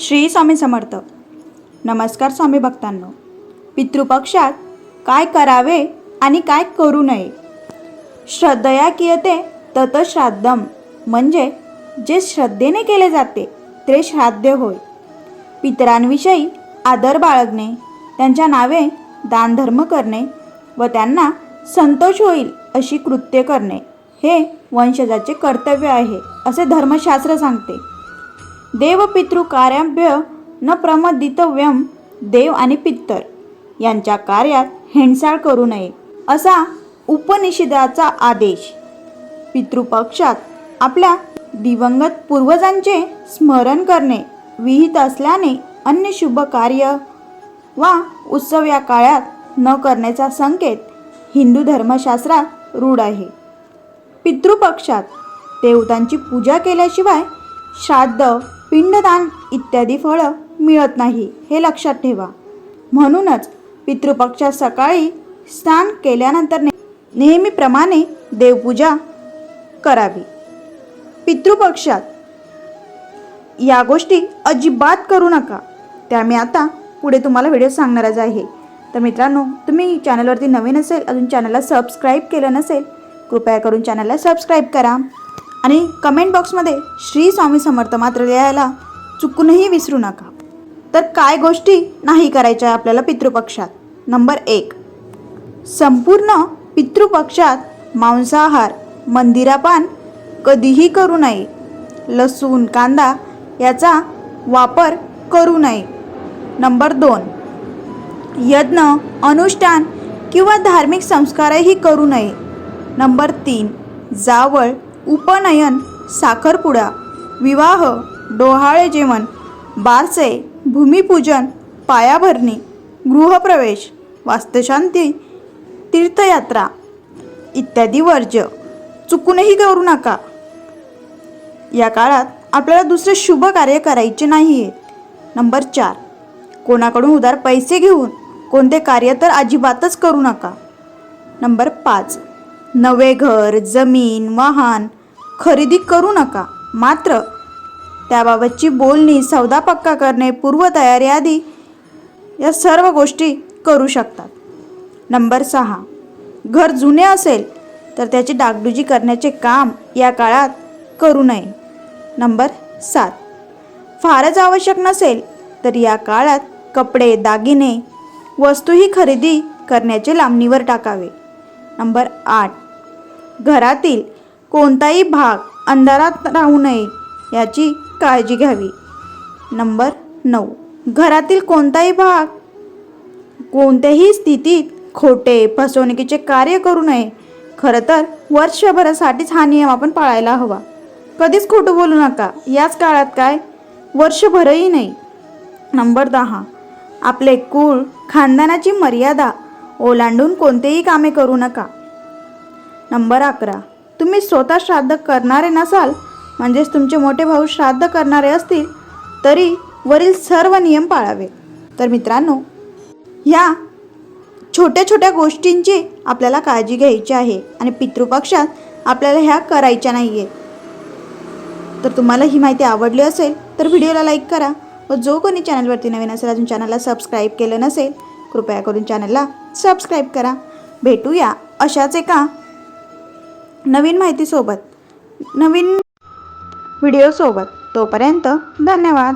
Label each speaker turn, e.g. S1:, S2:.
S1: श्री स्वामी समर्थ. नमस्कार स्वामी भक्तांनो. पितृपक्षात काय करावे आणि काय करू नये? श्रद्धया कियते तत श्राद्धम. म्हणजे जे श्रद्धेने केले जाते ते श्राद्ध होय. पितरांविषयी आदर बाळगणे त्यांच्या नावे दानधर्म करणे व त्यांना संतोष होईल अशी कृत्य करणे हे वंशजाचे कर्तव्य आहे असे धर्मशास्त्र सांगते. देवपितृ कार्याभ्य न प्रमदितव्यम देव आणि पित्तर. यांच्या कार्यात हेंडसाळ करू नये असा उपनिषदाचा आदेश. पितृपक्षात आपल्या दिवंगत पूर्वजांचे स्मरण करणे विहित असल्याने अन्य शुभ कार्य वा उत्सव या काळात न करण्याचा संकेत हिंदू धर्मशास्त्रात रूढ आहे. पितृपक्षात देवतांची पूजा केल्याशिवाय श्राद्ध पिंडदान इत्यादी फळं मिळत नाही हे लक्षात ठेवा. म्हणूनच पितृपक्षात सकाळी स्नान केल्यानंतर नेहमीप्रमाणे देवपूजा करावी. पितृपक्षात या गोष्टी अजिबात करू नका. त्या मी आता पुढे तुम्हाला व्हिडिओ सांगणारच आहे. तर मित्रांनो तुम्ही चॅनलवरती नवीन असेल अजून चॅनलला सबस्क्राईब केलं नसेल कृपया करून चॅनलला सबस्क्राईब करा. आणि कमेंट बॉक्समध्ये श्री स्वामी समर्थ मात्र लिहायला चुकूनही विसरू नका. तर काय गोष्टी नाही करायच्या आपल्याला पितृपक्षात? नंबर एक. संपूर्ण पितृपक्षात मांसाहार मंदिरापान कधीही करू नये. लसूण कांदा याचा वापर करू नये. नंबर दोन. यज्ञ अनुष्ठान किंवा धार्मिक संस्कारही करू नये. नंबर तीन. जावळ उपनयन साखरपुडा विवाह डोहाळे जेवण बारसे भूमिपूजन पायाभरणी गृहप्रवेश वास्तुशांती तीर्थयात्रा इत्यादी वर्ज्य. चुकूनही करू नका. या काळात आपल्याला दुसरे शुभ कार्य करायचे नाही आहेत नंबर चार. कोणाकडून उधार पैसे घेऊन कोणते कार्य तर अजिबातच करू नका. नंबर पाच. नवे घर जमीन वाहन खरेदी करू नका. मात्र त्याबाबतची बोलणी सौदा पक्का करणे पूर्वतयारी आदी या सर्व गोष्टी करू शकतात. नंबर सहा. घर जुने असेल तर त्याची डागडुजी करण्याचे काम या काळात करू नये. नंबर सात. फारच आवश्यक नसेल तर या काळात कपडे दागिने वस्तूही खरेदी करण्याचे लांबणीवर टाकावे. नंबर आठ. घरातील कोणताही भाग अंधारात राहू नये याची काळजी घ्यावी. नंबर नऊ. घरातील कोणताही भाग कोणत्याही स्थितीत खोटे फसवणुकीचे कार्य करू नये. खरं तर वर्षभरासाठीच हा नियम आपण पाळायला हवा. कधीच खोटं बोलू नका. याच काळात काय? वर्षभरही नाही. नंबर दहा. आपले कुळ खानदानाची मर्यादा ओलांडून कोणतेही कामे करू नका. नंबर अकरा. तुम्ही स्वतः श्राद्ध करणारे नसाल म्हणजेच तुमचे मोठे भाऊ श्राद्ध करणारे असतील तरी वरील सर्व नियम पाळावे. तर मित्रांनो ह्या छोट्या छोट्या गोष्टींची आपल्याला काळजी घ्यायची आहे आणि पितृपक्षात आपल्याला ह्या करायच्या नाही आहे तर तुम्हाला ही माहिती आवडली असेल तर व्हिडिओला लाईक करा व जो कोणी चॅनलवरती नवीन असेल अजून चॅनलला सबस्क्राईब केलं नसेल कृपया करून चॅनलला सबस्क्राईब करा. भेटूया अशाच एका नवीन माहितीसोबत नवीन व्हिडिओसोबत तोपर्यंत धन्यवाद.